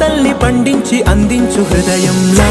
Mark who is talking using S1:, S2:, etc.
S1: తల్లి పండించి అందించు హృదయంలో.